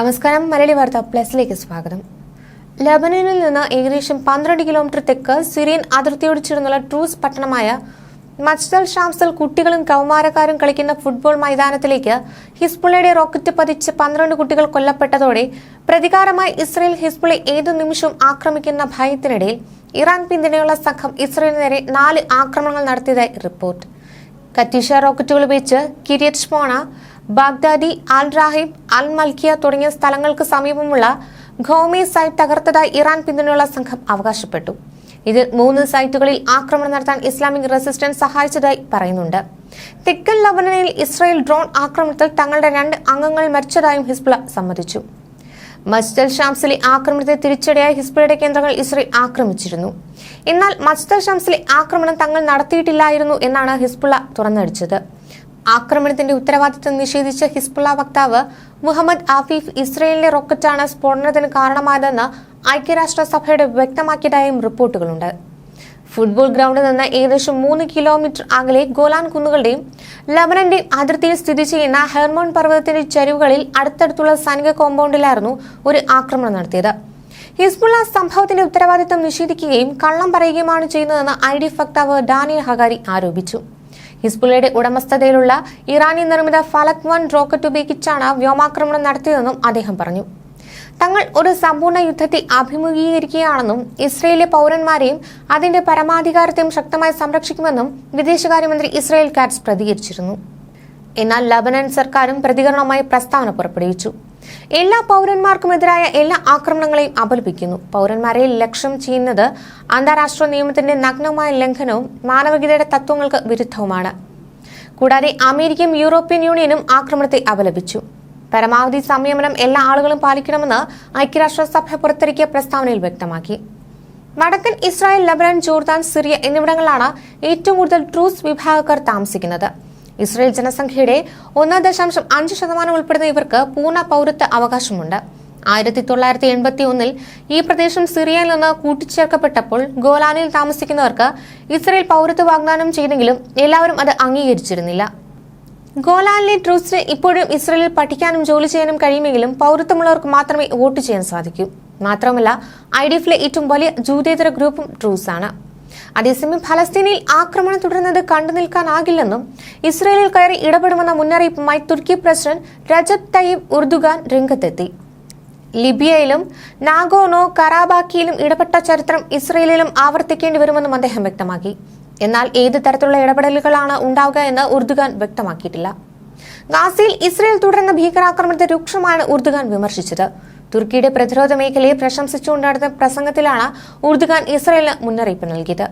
നമസ്കാരം. മലയാളി വാർത്ത പ്ലസിലേക്ക് സ്വാഗതം. ലബനനിൽ നിന്ന് ഏകദേശം പന്ത്രണ്ട് കിലോമീറ്റർ തെക്ക് സിറിയൻ അതിർത്തിയോട് ചേർന്നുള്ള ട്രൂസ് പട്ടണമായ മജ്ദൽ ഷാംസൽ കുട്ടികളും കൗമാരക്കാരും കളിക്കുന്ന ഫുട്ബോൾ മൈതാനത്തിലേക്ക് ഹിസ്ബുള്ളയുടെ റോക്കറ്റ് പതിച്ച് പന്ത്രണ്ട് കുട്ടികൾ കൊല്ലപ്പെട്ടതോടെ പ്രതികാരമായി ഇസ്രയേൽ ഹിസ്ബുളെ ഏതു നിമിഷവും ആക്രമിക്കുന്ന ഭയത്തിനിടയിൽ ഇറാൻ പിന്തുണയുള്ള സംഘം ഇസ്രയേലിന് നേരെ നാല് ആക്രമണങ്ങൾ നടത്തിയതായി റിപ്പോർട്ട്. കറ്റീഷ റോക്കറ്റുകൾ ഉപയോഗിച്ച് കിരിയറ്റ് ഷ്മോണ ബാഗ്ദാദി അൽ റാഹിബ് അൽ മൽക്കിയ തുടങ്ങിയ സ്ഥലങ്ങൾക്ക് സമീപമുള്ള ഖോമി സൈറ്റ് തകർത്തതായി ഇറാൻ പിന്തുണയുള്ള സംഘം അവകാശപ്പെട്ടു. ഇത് മൂന്ന് സൈറ്റുകളിൽ ആക്രമണം നടത്താൻ ഇസ്ലാമിക് റെസിസ്റ്റൻസ് സഹായിച്ചതായി പറയുന്നുണ്ട്. തെക്കൻ ലബനനിൽ ഇസ്രായേൽ ഡ്രോൺ ആക്രമണത്തിൽ തങ്ങളുടെ രണ്ട് അംഗങ്ങൾ മരിച്ചതായും ഹിസ്ബുള സമ്മതിച്ചു. മസ്ദൽ ഷാംസിലെ ആക്രമണത്തെ തിരിച്ചടിയായി ഹിസ്ബുളയുടെ കേന്ദ്രങ്ങൾ ഇസ്രായേൽ ആക്രമിച്ചിരുന്നു. എന്നാൽ മസ്ദൽ ഷാംസിലെ ആക്രമണം തങ്ങൾ നടത്തിയിട്ടില്ലായിരുന്നു എന്നാണ് ഹിസ്ബുള തുറന്നടിച്ചത്. ആക്രമണത്തിന്റെ ഉത്തരവാദിത്തം നിഷേധിച്ച ഹിസ്ബുള്ള വക്താവ് മുഹമ്മദ് ആഫീഫ് ഇസ്രയേലിലെ റോക്കറ്റാണ് സ്ഫോടനത്തിന് കാരണമായതെന്ന് ഐക്യരാഷ്ട്രസഭയുടെ വ്യക്തമാക്കിയതായും റിപ്പോർട്ടുകളുണ്ട്. ഫുട്ബോൾ ഗ്രൗണ്ടിൽ നിന്ന് ഏകദേശം മൂന്ന് കിലോമീറ്റർ അകലെ ഗോലാൻ കുന്നുകളുടെയും ലബനന്റെയും അതിർത്തിയിൽ സ്ഥിതി ചെയ്യുന്ന ഹെർമോൺ പർവതത്തിന്റെ ചരിവുകളിൽ അടുത്തടുത്തുള്ള സൈനിക കോമ്പൗണ്ടിലായിരുന്നു ഒരു ആക്രമണം നടത്തിയത്. ഹിസ്ബുള്ള സംഭവത്തിന്റെ ഉത്തരവാദിത്തം നിഷേധിക്കുകയും കള്ളം പറയുകയുമാണ് ചെയ്യുന്നതെന്ന് ഐ ഡി വക്താവ് ഡാനിയൽ ഹഗാരി ആരോപിച്ചു. ഹിസ്ബുള്ളയുടെ ഉടമസ്ഥതയിലുള്ള ഇറാനി നിർമ്മിത ഫലക് വൺ റോക്കറ്റ് ഉപയോഗിച്ചാണ് വ്യോമാക്രമണം നടത്തിയതെന്നും അദ്ദേഹം പറഞ്ഞു. തങ്ങൾ ഒരു സമ്പൂർണ യുദ്ധത്തെ അഭിമുഖീകരിക്കുകയാണെന്നും ഇസ്രയേലിലെ പൗരന്മാരെയും അതിന്റെ പരമാധികാരത്തെയും ശക്തമായി സംരക്ഷിക്കുമെന്നും വിദേശകാര്യമന്ത്രി ഇസ്രയേൽ കാറ്റ്സ് പ്രതികരിച്ചിരുന്നു. എന്നാൽ ലബനൻ സർക്കാരും പ്രതികരണവുമായി പ്രസ്താവന പുറപ്പെടുവിച്ചു. എല്ലാ പൗരന്മാർക്കുമെതിരായ എല്ലാ ആക്രമണങ്ങളെയും അപലപിക്കുന്നു. പൗരന്മാരെ ലക്ഷ്യം ചെയ്യുന്നത് അന്താരാഷ്ട്ര നിയമത്തിന്റെ നഗ്നമായ ലംഘനവും മാനവികതയുടെ തത്വങ്ങൾക്ക് വിരുദ്ധവുമാണ്. കൂടാതെ അമേരിക്കയും യൂറോപ്യൻ യൂണിയനും ആക്രമണത്തെ അപലപിച്ചു. പരമാവധി സംയമനം എല്ലാ ആളുകളും പാലിക്കണമെന്ന് ഐക്യരാഷ്ട്രസഭ പുറത്തിറക്കിയ പ്രസ്താവനയിൽ വ്യക്തമാക്കി. വടക്കൻ ഇസ്രായേൽ ലബനൻ ജോർദാൻ സിറിയ എന്നിവിടങ്ങളിലാണ് ഏറ്റവും കൂടുതൽ ട്രൂസ് വിഭാഗക്കാർ താമസിക്കുന്നത്. ഇസ്രായേൽ ജനസംഖ്യയുടെ ഒന്ന് ദശാംശം അഞ്ച് ശതമാനം ഉൾപ്പെടുന്ന ഇവർക്ക് പൂർണ പൗരത്വ അവകാശമുണ്ട്. ആയിരത്തി തൊള്ളായിരത്തി എൺപത്തി ഒന്നിൽ ഈ പ്രദേശം സിറിയയിൽ നിന്ന് കൂട്ടിച്ചേർക്കപ്പെട്ടപ്പോൾ ഗോലാനിൽ താമസിക്കുന്നവർക്ക് ഇസ്രയേൽ പൗരത്വ വാഗ്ദാനം ചെയ്തെങ്കിലും എല്ലാവരും അത് അംഗീകരിച്ചിരുന്നില്ല. ഗോലാനിലെ ട്രൂസിന് ഇപ്പോഴും ഇസ്രയേലിൽ പഠിക്കാനും ജോലി ചെയ്യാനും കഴിയുമെങ്കിലും പൗരത്വമുള്ളവർക്ക് മാത്രമേ വോട്ട് ചെയ്യാൻ സാധിക്കൂ. മാത്രമല്ല ഐ ഡി എഫിലെ ഏറ്റവും വലിയ ജൂതേതര ഗ്രൂപ്പും ട്രൂസാണ്. അതേസമയം ഫലസ്തീനിൽ ആക്രമണം തുടരുന്നത് കണ്ടു നിൽക്കാനാകില്ലെന്നും ഇസ്രയേലിൽ കയറി ഇടപെടുമെന്ന മുന്നറിയിപ്പുമായി തുർക്കി പ്രസിഡന്റ് രജബ് തയ്യിബ് ഉർദുഗാൻ രംഗത്തെത്തി. ലിബിയയിലും നാഗോനോ കറാബാക്കിയിലും ഇടപെട്ട ചരിത്രം ഇസ്രയേലിലും ആവർത്തിക്കേണ്ടി വരുമെന്നും അദ്ദേഹം വ്യക്തമാക്കി. എന്നാൽ ഏത് തരത്തിലുള്ള ഇടപെടലുകളാണ് ഉണ്ടാവുക എന്ന് ഉർദുഗാൻ വ്യക്തമാക്കിയിട്ടില്ല. ഗാസയിൽ ഇസ്രയേൽ തുടരുന്ന ഭീകരാക്രമണത്തെ രൂക്ഷമാണ് ഉർദുഗാൻ വിമർശിച്ചത്. തുർക്കിയുടെ പ്രതിരോധ മേഖലയെ പ്രശംസിച്ചുകൊണ്ട് പ്രസംഗത്തിലാണ് ഉർദുഖാൻ ഇസ്രയേലിന് മുന്നറിയിപ്പ് നൽകിയത്.